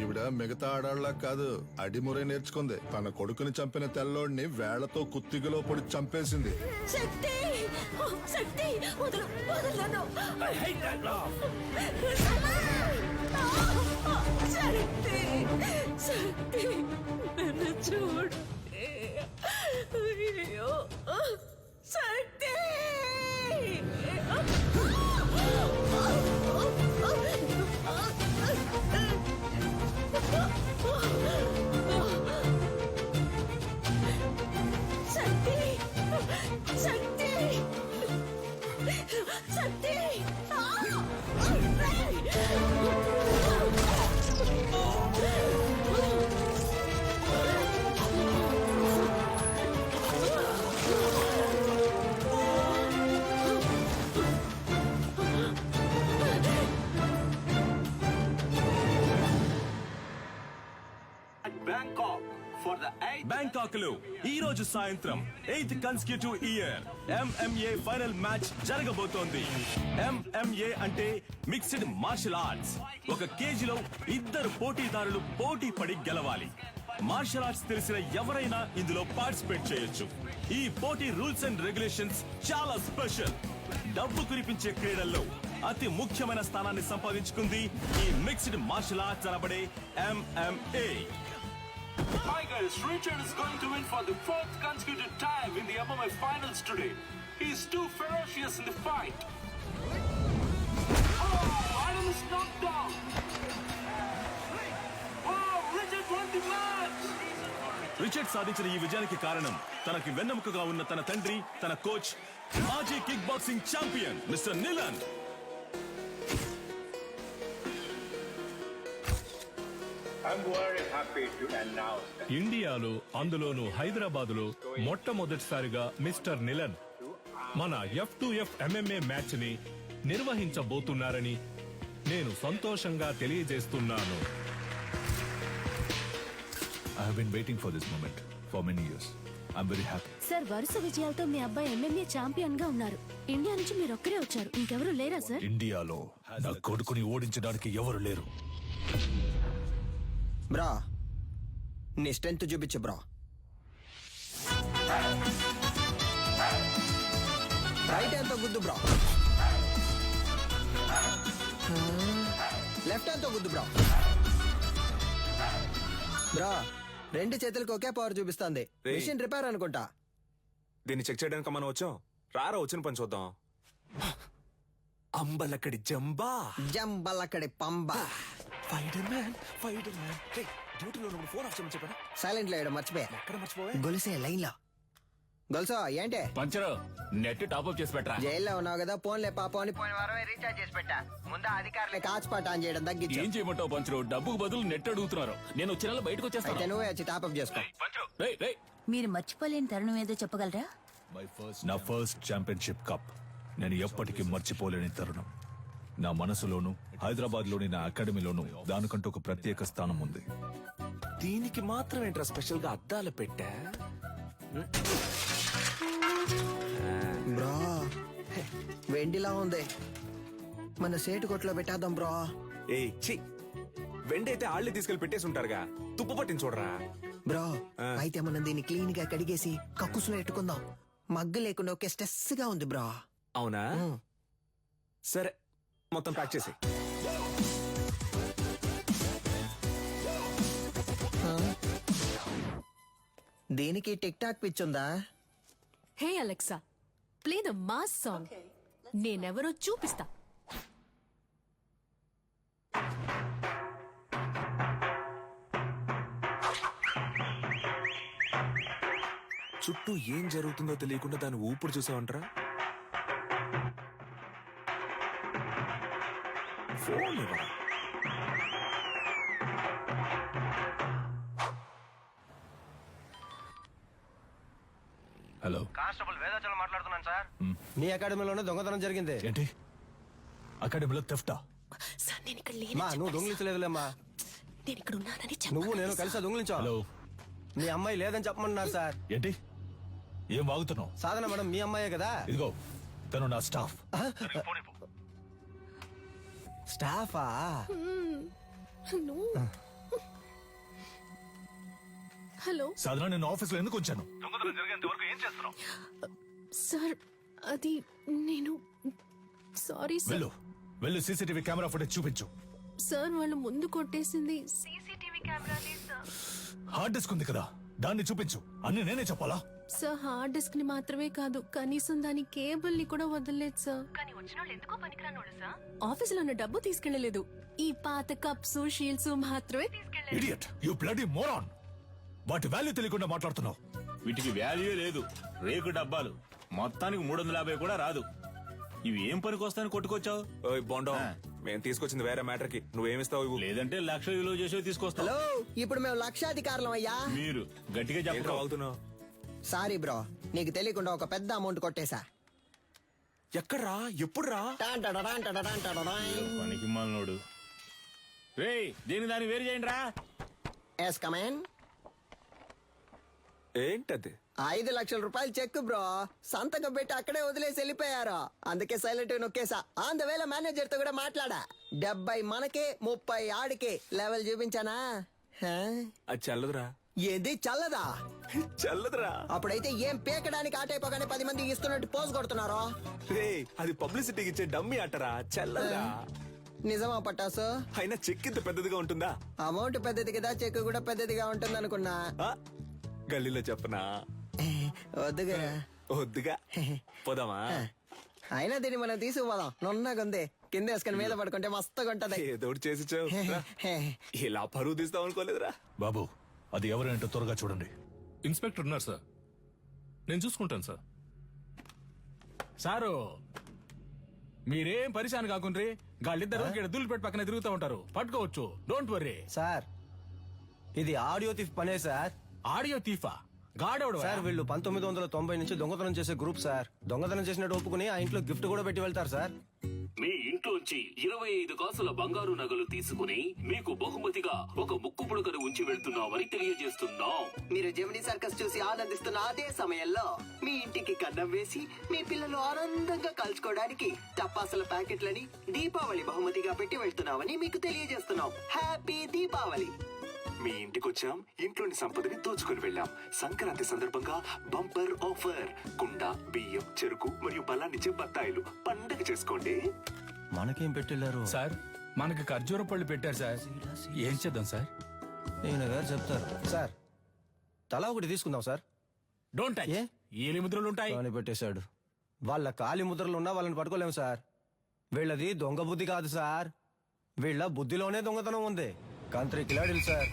ఈవిడ మిగతా ఆడాళ్ళ కాదు అడిమురే నేర్చుకుంది. తన కొడుకుని చంపిన తెల్లోడిని వేళ్ళతో కుత్తిగలో పొడి చంపేసింది. శక్తి! ఓ, శక్తి! వదలు వదలు నన్ను. శక్తి! శక్తి! నన్ను చూడు. అయ్యో. శక్తి శక్తి! బ్యాంకాక్ ఫర్ బ్యాంకాక్లో ఈ రోజు సాయంత్రం eighth consecutive year MMA final match జరగబోతోంది. ఎంఎంఏ అంటే మిక్స్డ్ మార్షల్ ఆర్ట్స్ ఒక కేజీలో ఇద్దరు పోటీదారులు పోటీ పడి గెలవాలి. మార్షల్ ఆర్ట్స్ తెలిసిన ఎవరైనా ఇందులో పార్టిసిపేట్ చేయొచ్చు. ఈ పోటీ రూల్స్ అండ్ రెగ్యులేషన్స్ చాలా స్పెషల్ డబ్బు కురిపించే క్రీడల్లో అతి ముఖ్యమైన స్థానాన్ని సంపాదించుకుంది ఈ మిక్స్డ్ మార్షల్ ఆర్ట్స్ అనబడే MMA Hi guys, Richard is going to win for the fourth consecutive time in the MMA finals today. He's too ferocious in the fight. Oh, Adam is knocked down. Oh, Richard won the match. Richard సాధించిన ఈ విజయానికి కారణం తనకి వెన్నెముకగా ఉన్న తన తండ్రి తన coach మాజీ కిక్ బాక్సింగ్ ఛాంపియన్ మిస్టర్ నిలన్ ఇండియాలో అందులోను హైదరాబాదులో మొట్టమొదటిసారిగా మిస్టర్ నిలన్ మన ఎఫ్ టు ఎఫ్ ఎంఎంఏ మ్యాచ్ని నిర్వహించబోతున్నారని నేను సంతోషంగా తెలియజేస్తున్నాను. I have been waiting for this moment for many years. I'm very happy. Sir వరుస విజయాలతో మీ అబ్బాయి ఎంఎంఏ ఛాంపియన్గా ఉన్నారు. ఇండియా నుంచి మీరు ఒక్కరే వచ్చారు. ఇంకెవరు లేరా సార్? ఇండియాలో నా కొడుకుని ఓడించడానికి ఎవరు లేరు. బ్రా నీ స్ట్రెంత్ చూపించు బ్రా. రైట్ హ్యాండ్తో గుద్దు బ్రా. లెఫ్ట్ హ్యాండ్తో గుద్దు బ్రా. బ్రా రెండు చేతులకు ఒకే పవర్ చూపిస్తుంది. రేయ్. మిషన్ రిపేర్ అనుకుంటా. దీన్ని చెక్ చేయడానికి మనం వచ్చాం రారా వచ్చిన పని చూద్దాం. అంబలక్కడి జంబా జంబలక్కడి పంబ. ఫైడర్ మ్యాన్ ఫైడర్ మ్యాన్ డ్యూటీలో నువ్వు ఫోన్ ఆఫ్ చేయమని చెప్పారా సైలెంట్ లేయడం మర్చిపోయా. ఎక్కడ మర్చిపోవా? గొలుసే లైన్లో గొలుసా ఏంటే? పంచరు నెట్ చేసి పెట్టరా. జైల్లో ఉన్నావు కదా ఫోన్లే పాపం అని పోయిన వారమే రీఛార్జ్ చేసి పెట్టా. ముందు అధికారులే కాచిపాట ఆన్ చేయడం తగ్గించు. ఏం చేయమంటావు పంచరు? డబ్బుకు బదులు నెట్ అడుగుతున్నారు. నేను వచ్చే నెల బయటకు అయితే వచ్చేస్తాను నువ్వే వచ్చి టాప్అప్ చేసుకో. రేయ్, రేయ్. మీరు మర్చిపోలేని తరుణం ఏదో చెప్పగలరా? నా ఫస్ట్ ఛాంపియన్షిప్ కప్ నేను ఎప్పటికీ మర్చిపోలేని తరుణం. నా మనసులోను హైదరాబాద్లోని నా అకాడమీలోను దానికంటూ ఒక ప్రత్యేక స్థానం ఉంది. దీనికి మాత్రం ఏంట్రా స్పెషల్గా అద్దాలు పెట్టా? బ్రో వెండిలా ఉంది. మన సేటు కొట్లో పెట్టేద్దాం బ్రో. ఏ చి వెండైతే ఆళ్ళే తీసుకెళ్ళి పెట్టేసి ఉంటారుగా తుప్పు పట్టించి చూడరా? బ్రో. అయితే మనం దీన్ని క్లీన్గా కడిగేసి కక్కుసులో ఎట్టుకుందాం. మగ్గు లేకుండా ఒకే స్ట్రెస్గా ఉంది బ్రో. అవునా? సరే మొత్తం ప్యాక్ చేసి దీనికి tik tok పిచ్చుందా hey Alexa play the mass song. నేనెవరో చూపిస్తా. చుట్టూ ఏం జరుగుతుందో తెలియకుండా దాని ఊపిరి చూసావంటరా? ఫోన్ హలో మీ అకాడమీలోనే దొంగతనం జరిగింది. ఏంటి? అకాడమీలో తెఫ్టా సార్ నేను ఇక్కడ మా నువ్వు దొంగిలించలేదులేమ్మా. నేను ఇక్కడ ఉన్నానని నువ్వు నేను కలిసి దొంగిలించావు. హలో మీ అమ్మాయి లేదని చెప్పమన్నారు సార్. ఏంటి? ఏం వాగుతున్నావు? సాధన మేడం మీ అమ్మాయే కదా? ఇదిగో తను నా స్టాఫ్ స్టాఫా? No hello. సాధన నేను ఆఫీస్లో ఎందుకు వచ్చాను దొంగతనం వరకు ఏం సార్ అది నేను సారీ సార్. వెళ్ళు. వెళ్ళు సీసీటీవీ కెమెరా ఫుటేజ్ చూపించు. సార్ వాళ్ళు ముందు కొట్టేసింది. CCTV camera sir. Hard disk ఉంది కదా దాన్ని చూపించు. అన్ని నేనే చెప్పాలా? సార్ హార్డ్ డిస్క్ని మాత్రమే కాదు కనీసం దాని కేబుల్ని కూడా వదలలేదు సార్. కానీ వచ్చిన వాళ్ళు ఎందుకో పనికిరానోడు సార్? ఆఫీస్లో ఉన్న డబ్బు తీసుకెళ్ళలేదు ఈ పాత కప్స్ షీల్డ్స్ మాత్రమే ఇడియట్ యు బ్లడీ మోరాన్ వాటి వాల్యూ తెలియకుండా మాట్లాడుతున్నావు. వీటికి వాల్యూ లేదు. రేకు డబ్బాలు. మొత్తానికి మూడు వందల యాభై కూడా రాదు. ఇవి ఏం పనికి వస్తాయని కొట్టుకొచ్చావు? ఓయ్ బొండం. మేము తీసుకొచ్చింది వేరే మ్యాటర్కి నువ్వేమిస్తావు ఇవ్వు? లేదంటే లక్ష విలువ చేసేవి తీసుకొస్తావు. హలో ఇప్పుడు మేము లక్షాధికారులం అయ్యా. మీరు గట్టిగా వాగుతున్నావు సారీ బ్రో నీకు తెలియకుండా ఒక పెద్ద అమౌంట్ కొట్టేశా. ఎక్కడ్రా? ఎప్పుడు రా టాన్ టడడాన్ టడడాన్ టడడాన్. పనికి మాలనోడు. రే దీని దాన్ని వేరు చేయండి రా ఎస్ కమేన్ ఏంటది? ఐదు లక్షల రూపాయలు చెక్ బ్రో సంతకం పెట్టి అక్కడే వదిలేసి వెళ్ళిపోయారు. అందుకే సైలెంట్ నొక్కేసా వేల మేనేజర్తో కూడా మాట్లాడా. డెబ్బై మనకే ముప్పై ఆడికే లెవెల్ చూపించానా? అది చల్లదురా. ఏంది చల్లదా? చల్లదురా. అప్పుడైతే ఏం పీకడానికి ఆటైపోగానే పది మంది ఇస్తున్నట్టు పోజ్ కొడుతున్నారో? రే అది పబ్లిసిటీకి ఇచ్చే డమ్మి అట్టరా చల్లదురా. నిజమా పట్టాసు అయినా చెక్ ఇంత పెద్దదిగా ఉంటుందా? అమౌంట్ పెద్దది కదా చెక్ కూడా పెద్దదిగా ఉంటుంది అనుకున్నా? గల్లీలో చెప్పనా? వద్దుగా. వద్దుగా. పోదామా? అయినా దీన్ని మనం తీసుకుపోదాం. నున్నగుంది కింద వేసుకొని మీద పడుకుంటే మస్తుగా ఉంటది ఏదో చేసి. ఇలా పరువు తీస్తాం అనుకోలేదురా బాబు అది ఎవరంటో త్వరగా చూడండి. ఇన్స్పెక్టర్ ఉన్నారు సార్. నేను చూసుకుంటాను సార్. సారు మీరేం పరిశాన్ కాకుండ్రి? గాళ్ళిద్దరు ఇక్కడ దుల్లిపెట్టి పక్కన తిరుగుతూ ఉంటారు. పట్టుకోవచ్చు. డోంట్ వర్రీ సార్ ఇది ఆడియో థిఫ్ పనే సార్. ఆడియో తీఫా? గాడెవడు సార్ వీళ్ళు పంతొమ్మిది వందల తొంభై నుంచి దొంగతనం చేసే గ్రూప్ సార్. దొంగతనం చేసినట్టు ఒప్పుకుని ఆ ఇంట్లో గిఫ్ట్ కూడా పెట్టి వెళ్తారు సార్. మీ ఇంట్లోంచి ఇరవై ఐదు కాసుల బంగారు నగలు తీసుకుని మీకు బహుమతిగా ఒక ముక్కు పుడకను ఉంచి వెళ్తున్నామని తెలియజేస్తున్నాం. మీరు జమినీ సర్కస్ చూసి ఆనందిస్తున్న అదే సమయంలో మీ ఇంటికి కన్నం వేసి మీ పిల్లలు ఆనందంగా కలుచుకోవడానికి టపాసుల ప్యాకెట్లని దీపావళి బహుమతిగా పెట్టి వెళ్తున్నామని మీకు తెలియజేస్తున్నాం. హ్యాపీ దీపావళి! మీ ఇంటికి వచ్చాం ఇంట్లోని సంపదని దోచుకుని వెళ్ళాం. సంక్రాంతి సందర్భంగా బంపర్ ఆఫర్. కుండ బియ్యం చెరుకు మరియు బలాన్నిచ్చే బత్తాయిలు. పండగ చేసుకోండి. మనకేం పెట్టెళ్ళారు సార్ మనకి ఖర్జూర పళ్ళు పెట్టారు సార్. ఏం చేద్దాం సార్? ఈయన గారు చెప్తారు. సార్ తలా ఒకటి తీసుకుందాం సార్. డోంట్ టచ్ ఏ? ఏలి ముద్రలు ఉంటాయి. అని పెట్టేశాడు. వాళ్ళ కాలి ముద్రలు ఉన్నా వాళ్ళని పట్టుకోలేము సార్. వీళ్ళది దొంగ బుద్ధి కాదు సార్. వీళ్ళ బుద్ధిలోనే దొంగతనం ఉంది. కంత్రి కిలాడిలు సార్.